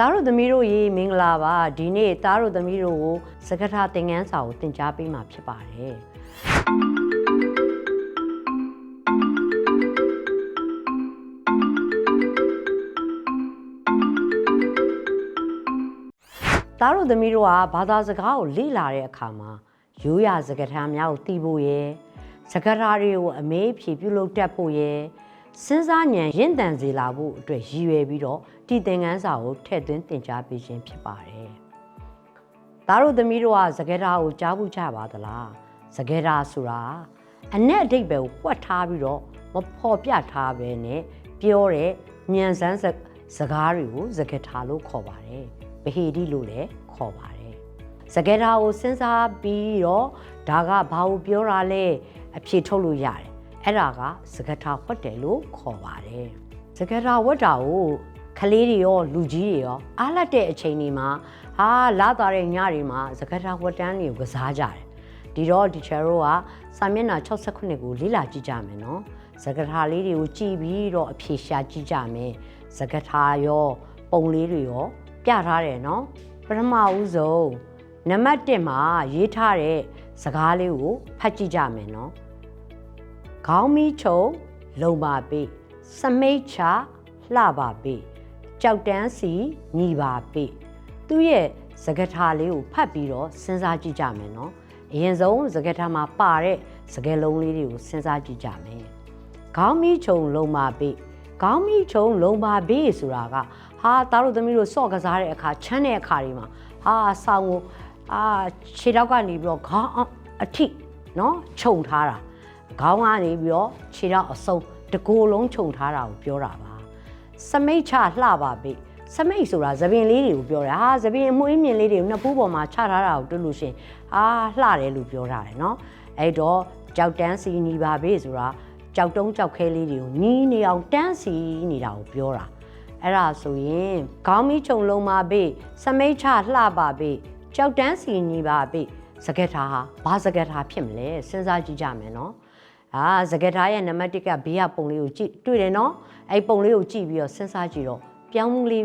သားတို့သမီးတို့ရေမင်္ဂလာပါဒီနေ့သားတို့သမီးတို့ကိုစကထာသင်ငန်းစာကိုသင်ကြားပေးမှာဖြစ်ပါတယ်သားတို့သမီးတို့ကဘာသာစကားကိုလေ့လာတဲ့အခါမှာရိုးရာစကားထားများကိုသိဖို့ရယ် စကားထားတွေကိုအမေးဖြေပြုလုပ်တတ်ဖို့ရယ်စဉ်းစားဉာဏ်ရင့်တန်စေလာဖို့အတွက်ရည်ရွယ်ပြီးတော့ဒီသင်ခန်းစာကိုထည့်သွင်းသင်ကြားပေးခြင်းဖြစ်ပါတယ်။သားတို့သမီးတို့ကစကားထားကိုကြားဖို့ကြပါသလား။စကားထားဆိုတာအ내အဓိပ္ပာယ်ကိုပွက်ထားပြီးတော့မဖော်ပြထားပဲနဲ့ပြောတဲ့ဉာဏ်စမ်းစစကားတွေကိုစကားထားလို့ခေါ်ပါတယ်။ဗဟေတိလို့လည်းခေါ်ပါတယ်။စကားထားကိုစဉ်းစားပြီးတော့ဒါကဘာကိုပြောတာလဲ အဖြေထုတ်လို့ရတယ်။အဲ့ဒါကစကားထားဝတ်တယ်လို့ခေါ်ပါတယ်။စကားထားဝတ်တာကိုကလေးတွေရောလူကြီးတွေရောအားလက်တဲ့အချိန်တွေမှာဟာလာသွားတဲ့ညတွေမှာစကားထားဝတ်တန်းတွေကိုကစားကြတယ်။ဒီတော့ဒီချာတို့ကစာမျက်နှာ68ကိုလေ့လာကြည့်ကြမယ်နော်။စကားထားလေးတွေကိုကြည့်ပြီးတော့အဖြေရှာကြည့်ကြမယ်။စကားထားရောပုံလေးတွေရောပြထားတယ်နော်။ပထမဦးဆုံးနံပါတ်1မှာရေးထားတဲ့စကားလေးကိုဖတ်ကြည့်ကြမယ်နော်။ ခေါင်းမီးချုံလုံပါပေစမိတ်ချလှပါပေကြောက်တန်းစီညီပါပေသူ့ရဲ့စကားထားလေးကိုဖတ်ပြီးတော့စဉ်းစားကြည့်ကြမယ်နော်အရင်ဆုံးစကားထားမှာပါတဲ့စကားလုံးလေးတွေကိုစဉ်းစားကြည့်ကြမယ်ခေါင်းမီးချုံလုံပါပေခေါင်းမီးချုံလုံပါပေဆိုတာကဟာသားတို့သမီးတို့စော့ကစားတဲ့အခါချမ်းတဲ့အခါတွေမှာဟာဆောင်းကိုအာခြေထောက်ကနေပြီးတော့ခေါင်းအောင်အထိနော်ခြုံထားတာ ခေါင်းကနေပြီးတော့ခြေထောက်အစုံတကိုယ်လုံးခြုံထားတာကိုပြောတာပါစမိတ်ချလှပါပြီစမိတ်ဆိုတာသပင်လေးတွေကိုပြောတာဟာသပင်အမွှေးမြင်လေးတွေကိုနှစ်ပူးပေါ်မှာချထားတာကိုတွေ့လို့ရှရင်အာလှတယ်လို့ပြောတာတယ်နော်အဲ့တော့ကြောက်တန်းစီညီပါပြီဆိုတာကြောက်တုံးကြောက်ခဲလေးတွေကိုညီးနေအောင်တန်းစီနေတာကိုပြောတာအဲ့ဒါဆိုရင်ခေါင်းမီးချုံလုံးပါပြီစမိတ်ချလှပါပြီကြောက်တန်းစီညီပါပြီစကက်ထားဟာဘာစကက်ထားဖြစ်မလဲစဉ်းစားကြည့်ကြမယ်နော် အာစကက်ထားရဲ့နံပါတ်1ကဘေးကပုံလေးကိုကြည့်တွေ့တယ်နော်အဲ့ပုံလေးကိုကြည့်ပြီးတော့စဉ်းစားကြည့်တော့ပြောင်းမှုလေး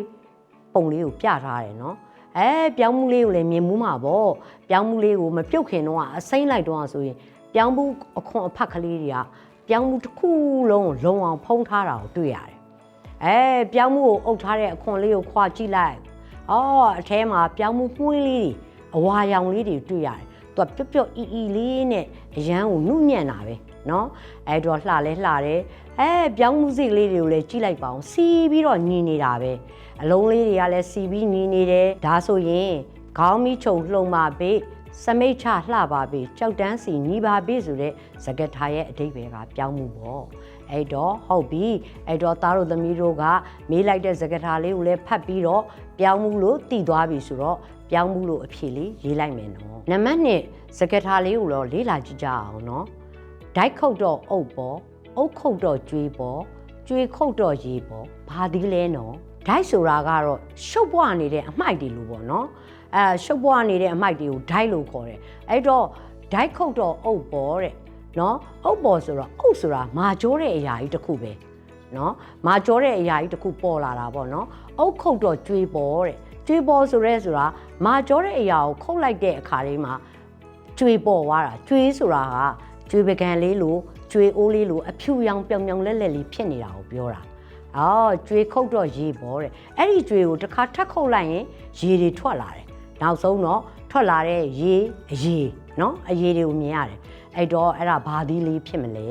ပုံလေးကိုပြထားတယ်နော်အဲပြောင်းမှုလေးကိုလည်းမြင်မှုမှာပေါ့ပြောင်းမှုလေးကိုမပြုတ်ခင်တော့အစိမ့်လိုက်တော့ဆိုရင်ပြောင်းမှုအခွန်အဖက်ကလေးတွေကပြောင်းမှုတစ်ခုလုံးကိုလုံအောင်ဖုံးထားတာကိုတွေ့ရတယ်အဲပြောင်းမှုကိုအုပ်ထားတဲ့အခွန်လေးကိုခွာကြည့်လိုက်အော်အထဲမှာပြောင်းမှုမှုန်းလေးတွေအဝါရောင်လေးတွေတွေ့ရတယ်သူကပျော့ပျော့အီအီလေးနဲ့အရန်ကိုနုညံ့တာပဲ နော်အဲ့တော့လှလဲလှတယ်အဲပြောင်းမှုစိတ်လေးတွေကိုလည်းကြည့်လိုက်ပါအောင်စီးပြီးတော့ညီနေတာပဲအလုံးလေးတွေကလည်းစီးပြီးညီနေတယ်ဒါဆိုရင်ခေါင်းမီးချုံလှုံပါပေစမိတ်ချလှပါပေကြောက်တန်းစီညီပါပေဆိုတဲ့စကတ်ထားရဲ့အဓိပ္ပာယ်ကပြောင်းမှုပေါ့အဲ့တော့ဟုတ်ပြီအဲ့တော့သားတို့သမီးတို့ကမေးလိုက်တဲ့စကတ်ထားလေးကိုလည်းဖတ်ပြီးတော့ပြောင်းမှုလို့တည်သွားပြီဆိုတော့ပြောင်းမှုလို့အဖြေလေးရေးလိုက်မယ်နော်နံပါတ်1စကတ်ထားလေးကိုတော့လေးလာကြည့်ကြအောင်နော် ဓာတ်ခုတ်တော့အုပ်ပေါ်အုပ်ခုတ်တော့ကျွေးပေါ်ကျွေးခုတ်တော့ရေပေါ်ဘာသီးလဲနော်ဓာတ်ဆိုတာကတော့ရှုပ်ပွားနေတဲ့အမိုက်တွေလို့ပေါ့နော်အဲရှုပ်ပွားနေတဲ့အမိုက်တွေကိုဓာတ်လို့ခေါ်တယ်အဲ့တော့ဓာတ်ခုတ်တော့အုပ်ပေါ်တဲ့နော်အုပ်ပေါ်ဆိုတော့အုပ်ဆိုတာမာကျောတဲ့အရာကြီးတစ်ခုပဲနော်မာကျောတဲ့အရာကြီးတစ်ခုပေါ်လာတာပေါ့နော်အုပ်ခုတ်တော့ကျွေးပေါ်တဲ့ကျွေးပေါ်ဆိုရဲဆိုတာမာကျောတဲ့အရာကိုခုတ်လိုက်တဲ့အခါလေးမှာကျွေပေါ်သွားတာကျွေးဆိုတာက ကျွေပကံလေးလိုကျွေအိုးလေးလိုအဖြူရောင်ပြောင်ပြောင်လက်လက်လေးဖြစ်နေတာကိုပြောတာအော်ကျွေခုတ်တော့ရေပေါ်တဲ့အဲ့ဒီကျွေကိုတစ်ခါထပ်ခုတ်လိုက်ရင်ရေတွေထွက်လာတယ်နောက်ဆုံးတော့ထွက်လာတဲ့ရေအရေနော်အရေတွေကိုမြင်ရတယ်အဲ့တော့အဲ့ဒါဘာသီးလေးဖြစ်မလဲ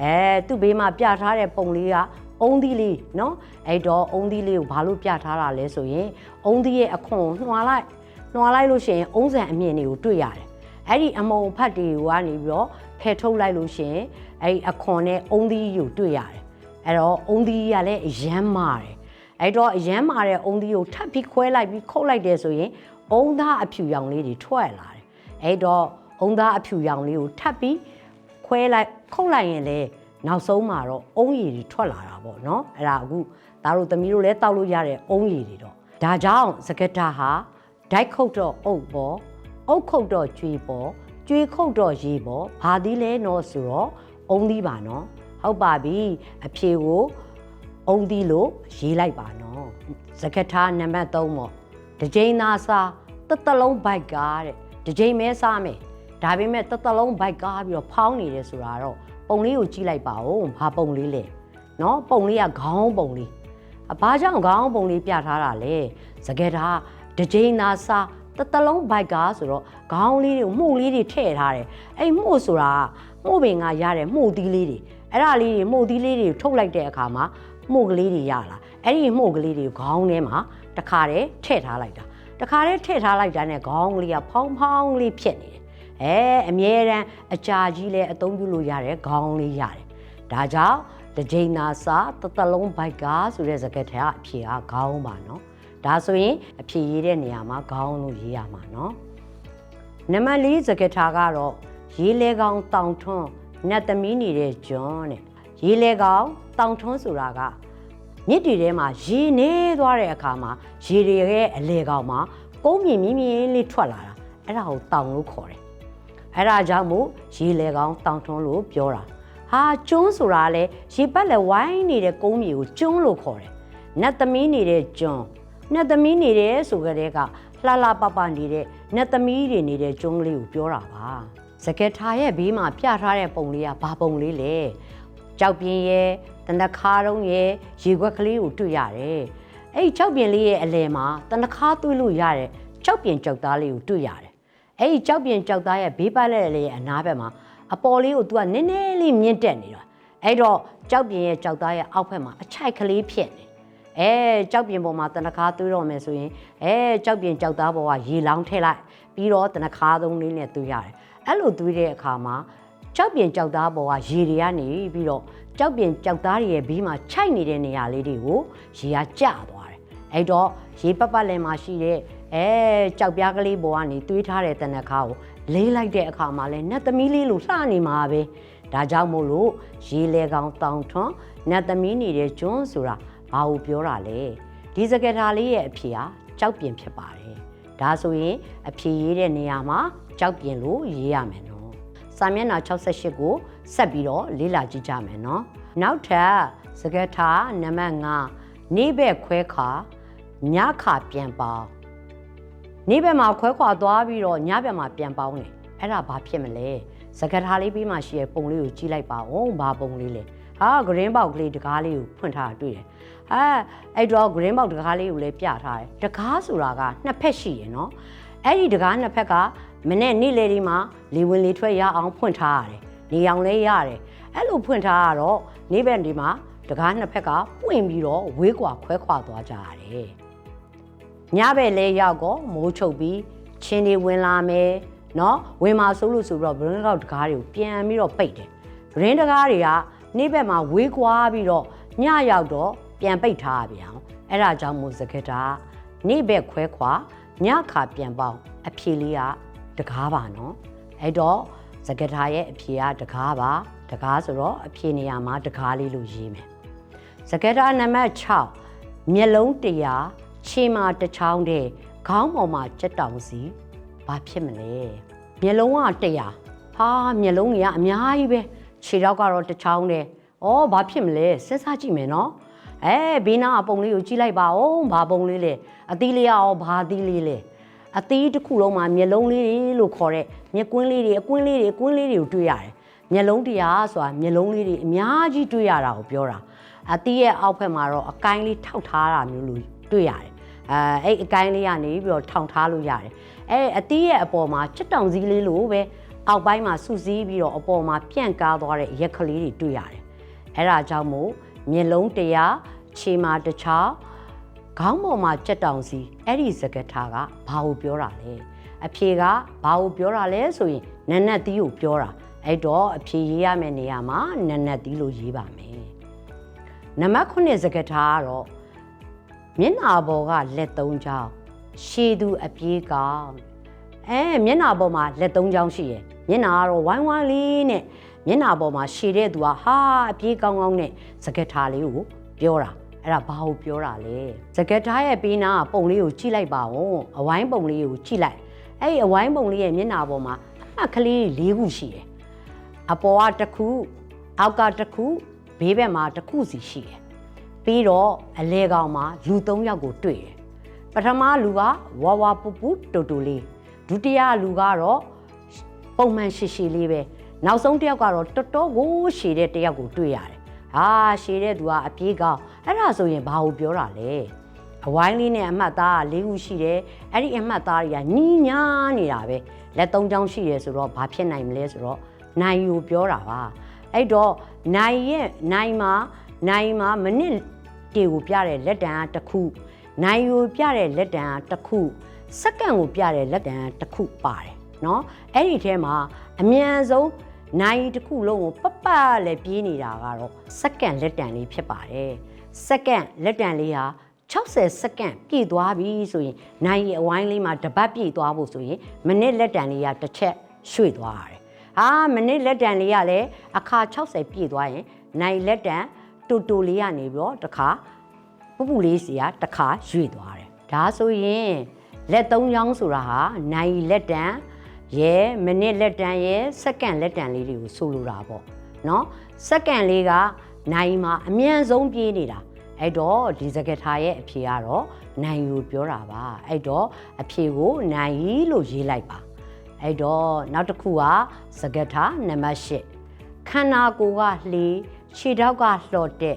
အဲသူ့ဘေးမှာပြထားတဲ့ပုံလေးကအုံးသီးလေးနော်အဲ့တော့အုံးသီးလေးကိုဘာလို့ပြထားတာလဲဆိုရင်အုံးသီးရဲ့အခွန်ကိုနှွာလိုက်နှွာလိုက်လို့ရှိရင်အုံးဆန်အမြင့်တွေကိုတွေ့ရတယ် အဲ့ဒီအမုံဖတ်တွေကနေပြီးတော့ဖယ်ထုတ်လိုက်လို့ရှရင်အဲ့ဒီအခွန်နဲ့အုံသီးကိုတွေ့ရတယ်အဲ့တော့အုံသီးကလည်းအရမ်းမာတယ်အဲ့တော့အရမ်းမာတဲ့အုံသီးကိုထပ်ပြီးခွဲလိုက်ပြီးခုတ်လိုက်တယ်ဆိုရင်အုံသားအဖြူရောင်လေးတွေထွက်လာတယ်အဲ့တော့အုံသားအဖြူရောင်လေးကိုထပ်ပြီးခွဲလိုက်ခုတ်လိုက်ရင်လည်းနောက်ဆုံးမှာတော့အုံရည်တွေထွက်လာတာပေါ့နော်အဲ့ဒါအခုသားတို့သမီးတို့လည်းတောက်လို့ရတဲ့အုံရည်တွေတော့ဒါကြောင့်စကတ်တာဟာဓာတ်ခုတ်တော့အုပ်ပေါ် အုတ်ခုတ်တော့ကျွေးပေါ်ကျွေးခုတ်တော့ရေပေါ်ဘာသီးလဲနော်ဆိုတော့အုံသီးပါနော်ဟုတ်ပါပြီအဖြေကိုအုံသီးလို့ရေးလိုက်ပါနော်စကထားနံပါတ်3ပေါ့တစ်ချိန်သာစားတစ်သက်လုံးဘိုက်ကတဲ့တစ်ချိန်မဲစားမယ်ဒါပေမဲ့တစ်သက်လုံးဘိုက်ကားပြီးတော့ဖောင်းနေတယ်ဆိုတာတော့ပုံလေးကိုကြည့်လိုက်ပါဦးဘာပုံလေးလဲနော်ပုံလေးကခေါင်းပုံလေးအဘာကြောင့်ခေါင်းပုံလေးပြထားတာလဲစကထားတစ်ချိန်သာစား တစ်သက်လုံးဘိုက်ကားဆိုတော့ခေါင်းလေးတွေကိုမှုတ်လေးတွေထည့်ထားတယ်အဲ့မှုတ်ဆိုတာကမှုတ်ပင်ကရတဲ့မှုတ်သီးလေးတွေအဲ့ဒါလေးတွေမှုတ်သီးလေးတွေထုတ်လိုက်တဲ့အခါမှာမှုတ်ကလေးတွေရလာအဲ့ဒီမှုတ်ကလေးတွေကိုခေါင်းထဲမှာတစ်ခါတည်းထည့်ထားလိုက်တာတစ်ခါတည်းထည့်ထားလိုက်တာနဲ့ခေါင်းကလေးကဖောင်းဖောင်းလေးဖြစ်နေတယ်အဲအမြဲတမ်းအကြာကြီးလဲအသုံးပြုလို့ရတယ်ခေါင်းလေးရတယ်ဒါကြောင့်တစ်ချိန်သာစာတစ်သက်လုံးဘိုက်ကားဆိုတဲ့စကားထဲကအဖြေကခေါင်းပါနော် ဒါဆိုရင်အဖြေရေးတဲ့နေရာမှာခေါင်းလို့ရေးရမှာနော်နံပါတ်၄စကားထားကတော့ရေးလဲကောင်းတောင်ထွန်းနတ်သမီးနေတဲ့ကျွန်းတဲ့ရေးလဲကောင်းတောင်ထွန်းဆိုတာကမြစ်တွေထဲမှာရေနေသွားတဲ့အခါမှာရေတွေရဲ့အလေကောင်မှာကုန်းမြင့်မြင့်မြင့်လေးထွက်လာတာအဲ့ဒါကိုတောင်လို့ခေါ်တယ်အဲ့ဒါကြောင့်မို့ရေလေကောင်တောင်ထွန်းလို့ပြောတာဟာကျွန်းဆိုတာလေရေပတ်လေဝိုင်းနေတဲ့ကုန်းမြေကိုကျွန်းလို့ခေါ်တယ်နတ်သမီးနေတဲ့ကျွန်း နတ်သမီးနေတဲ့ဆိုကြတဲ့ကလှလှပပနေတဲ့နတ်သမီးတွေနေတဲ့ကျွန်းကလေးကိုပြောတာပါစကက်ထာရဲ့ဘေးမှာပြထားတဲ့ပုံလေးကဘာပုံလေးလဲကြောက်ပြင်းရဲ့တနခါတုံးရဲ့ရေခွက်ကလေးကိုတွေ့ရတယ်။အဲ့ဒီကြောက်ပြင်းလေးရဲ့အလယ်မှာတနခါသွေးလို့ရတဲ့ကြောက်ပြင်းကြောက်သားလေးကိုတွေ့ရတယ်။အဲ့ဒီကြောက်ပြင်းကြောက်သားရဲ့ဘေးပတ်လက်လေးရဲ့အနားဘက်မှာအပေါ်လေးကို तू ကနည်းနည်းလေးမြင့်တက်နေတာ။အဲ့တော့ကြောက်ပြင်းရဲ့ကြောက်သားရဲ့အောက်ဘက်မှာအချိုက်ကလေးဖြစ်နေ။ အဲကြောက်ပြင်းပေါ်မှာတနခါသွေးတော့မယ်ဆိုရင်အဲကြောက်ပြင်းကြောက်သားပေါ်ကရေလောင်းထည့်လိုက်ပြီးတော့တနခါသုံးလေးနဲ့သွေးရတယ်။အဲ့လိုသွေးတဲ့အခါမှာကြောက်ပြင်ကြောက်သားပေါ်ကရေတွေကနေပြီးတော့ကြောက်ပြင်ကြောက်သားတွေရဲ့ဘီးမှာခြိုက်နေတဲ့နေရာလေးတွေကိုရေကကျသွားတယ်။အဲ့တော့ရေပတ်ပတ်လည်မှာရှိတဲ့အဲကြောက်ပြားကလေးပေါ်ကနေတွေးထားတဲ့တနခါကိုလေးလိုက်တဲ့အခါမှာလဲနတ်သမီးလေးလိုလှနေမှာပဲ။ဒါကြောင့်မို့လို့ရေလေကောင်တောင်ထွန်းနတ်သမီးနေတဲ့ကျွန်းဆိုတာ ဘာကိုပြောတာလဲ။ဒီစကားထားလေးရဲ့အဖြေကကြောက်ပြင်ဖြစ်ပါတယ်။ဒါဆိုရင်အဖြေရေးတဲ့နေရာမှာကြောက်ပြင်လို့ရေးရမယ်နော်။စာမျက်နှာ68ကိုဆက်ပြီးတော့လေ့လာကြည့်ကြမယ်နော်။နောက်ထပ်စကားထားနံပါတ်5နေဘက်ခွဲခါညခါပြန်ပေါင်းနေဘက်မှာခွဲခွာသွားပြီးတော့ညဘက်မှာပြန်ပေါင်းတယ်။အဲ့ဒါဘာဖြစ်မလဲ။စကားထားလေးပြီးမှရှိရဲ့ပုံလေးကိုကြည့်လိုက်ပါဦး။ဘာပုံလေးလဲ။ ဟာဂရင်းပေါက်ကလေးတကားလေးကိုဖွင့်ထားတာတွေ့တယ်။အဲအဲ့တော့ဂရင်းပေါက်တကားလေးကိုလည်းပြထားတယ်။တကားဆိုတာကနှစ်ဖက်ရှိရယ်နော်။အဲ့ဒီတကားနှစ်ဖက်ကမနဲ့နေ့လေဒီမှာလေဝင်လေထွက်ရအောင်ဖွင့်ထားရတယ်။နေအောင်လည်းရတယ်။အဲ့လိုဖွင့်ထားရတော့နေ့ဘက်ဒီမှာတကားနှစ်ဖက်ကပွင့်ပြီးတော့ဝေးကွာခွဲခွာသွားကြရတယ်။ညဘက်လဲရောက်တော့မိုးချုပ်ပြီးချင်းတွေဝင်လာမယ်နော်ဝင်มาဆိုလို့ဆိုပြီးတော့ဘရင်းကောက်တကားတွေကိုပြန်ပြီးတော့ပိတ်တယ်။ဘရင်းတကားတွေက နေ့ဘက်မှာဝေးကွာပြီးတော့ညရောက်တော့ပြန်ပိတ်ထားရပြန်အောင်။အဲ့ဒါကြောင့်မို့စကတာနေ့ဘက်ခွဲခွာညခါပြန်ပေါင်းအဖြေလေးကတကားပါနော်အဲ့တော့စကထာရဲ့အဖြေကတကားပါတကားဆိုတော့အဖြေနေရာမှာတကားလေးလို့ရေးမယ်စကထာနံပါတ်6မျက်လုံးတရားခြေမာတစ်ချောင်းတဲ့ခေါင်းပေါ်မှာကြက်တောင်စီဘာဖြစ်မလဲမျက်လုံးကတရားဟာမျက်လုံးကြီးကအများကြီးပဲ ခြေတော့ကတော့တစ်ချောင်းတဲ့ဩဘာဖြစ်မလဲစဉ်းစားကြည့်မယ်နော်အဲဘေးနားအပုံလေးကိုကြည့်လိုက်ပါဦးဘာပုံလေးလဲအသီးလေးရောဘာအသီးလေးလဲအသီးတစ်ခုလုံးမှာမျက်လုံးလေးတွေလို့ခေါ်တဲ့မျက်ကွင်းလေးတွေအကွင်းလေးတွေအကွင်းလေးတွေကိုတွေ့ရတယ်မျက်လုံးတရားဆိုတာမျက်လုံးလေးတွေအများကြီးတွေ့ရတာကိုပြောတာအသီးရဲ့အောက်ဘက်မှာတော့အကိုင်းလေးထောက်ထားတာမျိုးလို့တွေ့ရတယ်အဲအဲ့အကိုင်းလေးကနေပြီးတော့ထောင်ထားလို့ရတယ်အဲအသီးရဲ့အပေါ်မှာချက်တောင်စည်းလေးလို့ပဲ အောက်ပိုင်းမှာစုစည်းပြီးတော့အပေါ်မှာပြန့်ကားသွားတဲ့ရက်ကလေးတွေတွေ့ရတယ်အဲ့ဒါကြောင့်မို့မျက်လုံးတရားခြေမာတစ်ချောင်းခေါင်းပေါ်မှာကြက်တောင်စီအဲ့ဒီစကားထားကဘာကိုပြောတာလဲအဖြေကဘာကိုပြောတာလဲဆိုရင်နက်နက်သီးကိုပြောတာအဲ့တော့အဖြေရေးရမယ့်နေရာမှာနက်နက်သီးလို့ရေးပါမယ်နံပါတ်9စကားထားကတော့မျက်နာပေါ်ကလက်သုံးချောင်းရှည်သူအပြေးကောင်း အဲမျက်နှာပေါ်မှာလက်သုံးချောင်းရှိရယ်မျက်နှာကတော့ဝိုင်းဝိုင်းလေးနဲ့မျက်နှာပေါ်မှာရှည်တဲ့သူကဟာအပြေးကောင်းကောင်းနဲ့စကက်ထားလေးကိုပြောတာအဲ့ဒါဘာကိုပြောတာလဲစကက်ထားရဲ့ပေးနာကပုံလေးကိုကြည့်လိုက်ပါဦးအဝိုင်းပုံလေးကိုကြည့်လိုက်အဲ့ဒီအဝိုင်းပုံလေးရဲ့မျက်နှာပေါ်မှာအမှတ်ကလေးလေးခုရှိတယ်အပေါ်ကတစ်ခုအောက်ကတစ်ခုဘေးဘက်မှာတစ်ခုစီရှိတယ်ပြီးတော့အလဲကောင်မှာလူ၃ယောက်ကိုတွေ့တယ်ပထမလူကဝါဝါပူပူတူတူလေး ဒုတိယလူကတော့ပုံမှန်ရှိရှိလေးပဲနောက်ဆုံးတစ်ယောက်ကတော့တော်တော်ကိုရှည်တဲ့တစ်ယောက်ကိုတွေ့ရတယ်ဟာရှည်တဲ့သူကအပြေးကောင်းအဲ့ဒါဆိုရင်ဘာကိုပြောတာလဲအဝိုင်းလေးနဲ့အမှတ်သားက၄ခုရှိတယ်အဲ့ဒီအမှတ်သားတွေကညီးညားနေတာပဲလက်သုံးချောင်းရှိတယ်ဆိုတော့ဘာဖြစ်နိုင်မလဲဆိုတော့နိုင်ယူပြောတာပါအဲ့တော့နိုင်ရဲ့နိုင်မှာနိုင်မှာမိနစ်တေကိုပြတဲ့လက်တံကတစ်ခုနိုင်ယူပြတဲ့လက်တံကတစ်ခု စက္ကန့်ကိုပြတဲ့လက်တံကတစ်ခုပါတယ်เนาะအဲ့ဒီထဲမှာအမြန်ဆုံးနိုင်တစ်ခုလုံးကိုပပလည်းပြေးနေတာကတော့စက္ကန့်လက်တံလေးဖြစ်ပါတယ်စက္ကန့်လက်တံလေးဟာ60စက္ကန့်ပြည့်သွားပြီဆိုရင်နိုင်ရီအဝိုင်းလေးမှာတပတ်ပြည့်သွားဖို့ဆိုရင်မိနစ်လက်တံလေးကတစ်ချက်ရွှေ့သွားရတယ်။ဟာမိနစ်လက်တံလေးကလည်းအခါ60ပြည့်သွားရင်နိုင်လက်တံတူတူလေးကနေပြီးတော့တစ်ခါပူပူလေးစီကတစ်ခါရွှေ့သွားတယ်။ဒါဆိုရင် လက်သုံးချောင်းဆိုတာဟာနိုင်ရီလက်တံရဲမိနစ်လက်တံရဲစက္ကန့်လက်တံလေးတွေကိုဆိုလိုတာပေါ့နော်စက္ကန့်လေးကနိုင်မှာအမြန်ဆုံးပြေးနေတာအဲ့တော့ဒီစကားထားရဲ့အဖြေကတော့နိုင်ယူပြောတာပါအဲ့တော့အဖြေကိုနိုင်ရီလို့ရေးလိုက်ပါအဲ့တော့နောက်တစ်ခုကစကားထားနံပါတ်၈ခန္ဓာကိုယ်ကလှေခြေထောက်ကလှော်တဲ့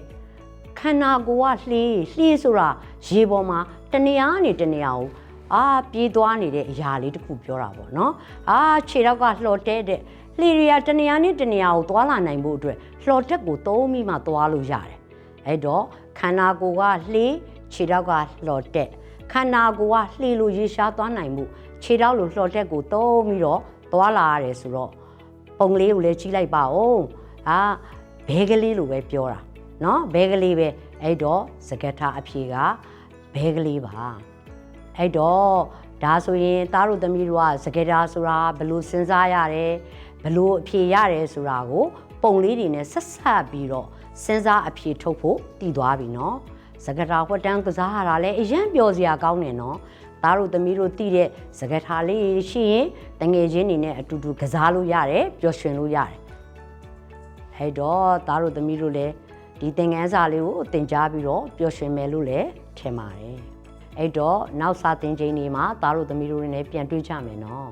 ခန္ဓာကိုယ်ကလှေလှေဆိုတာရေပေါ်မှာတနေရာနေတနေရာကို အာပြေးသွားနေတဲ့အရာလေးတစ်ခုပြောတာပေါ့နော်အာခြေထောက်ကလှော်တဲ့တဲ့လှေတွေကတနေရာနေတနေရာကိုသွားလာနိုင်ဖို့အတွက်လှော်တက်ကိုသုံးမိမှသွားလို့ရတယ် အဲ့တော့ခန္ဓာကိုယ်ကလှေခြေထောက်ကလှော်တက်ခန္ဓာကိုယ်ကလှေလိုရေရှားသွားနိုင်မှုခြေထောက်လိုလှော်တက်ကိုသုံးပြီးတော့သွားလာရတယ်ဆိုတော့ပုံလေးကိုလည်းကြီးလိုက်ပါဦးအာဘဲကလေးလိုပဲပြောတာเนาะဘဲကလေးပဲအဲ့တော့စကတ်ထားအဖြေကဘဲကလေးပါ အဲ့တော့ဒါဆိုရင်သားတို့သမီးတို့ကစကတာဆိုတာဘယ်လိုစဉ်းစားရတယ်ဘယ်လိုအဖြေရတယ်ဆိုတာကိုပုံလေးတွေနဲ့ဆက်ဆက်ပြီးတော့စဉ်းစားအဖြေထုတ်ဖို့တည်သွားပြီနော်စကတာဟွက်တန်းကစားရတာလဲအရင်ပျော်စရာကောင်းတယ်နော်သားတို့သမီးတို့တည်တဲ့စကတာလေးရှိရင်တငယ်ချင်းတွေနဲ့အတူတူကစားလို့ရတယ်ပျော်ရွှင်လို့ရတယ်အဲ့တော့သားတို့သမီးတို့လည်းဒီသင်ခန်းစာလေးကိုသင်ကြားပြီးတော့ပျော်ရွှင်မယ်လို့လည်းထင်ပါတယ် အဲ့တော့နောက်စာသင်ချိန်တွေမှာသားတို့သမီးတို့တွေနဲ့ပြန်တွေ့ကြမယ်နော်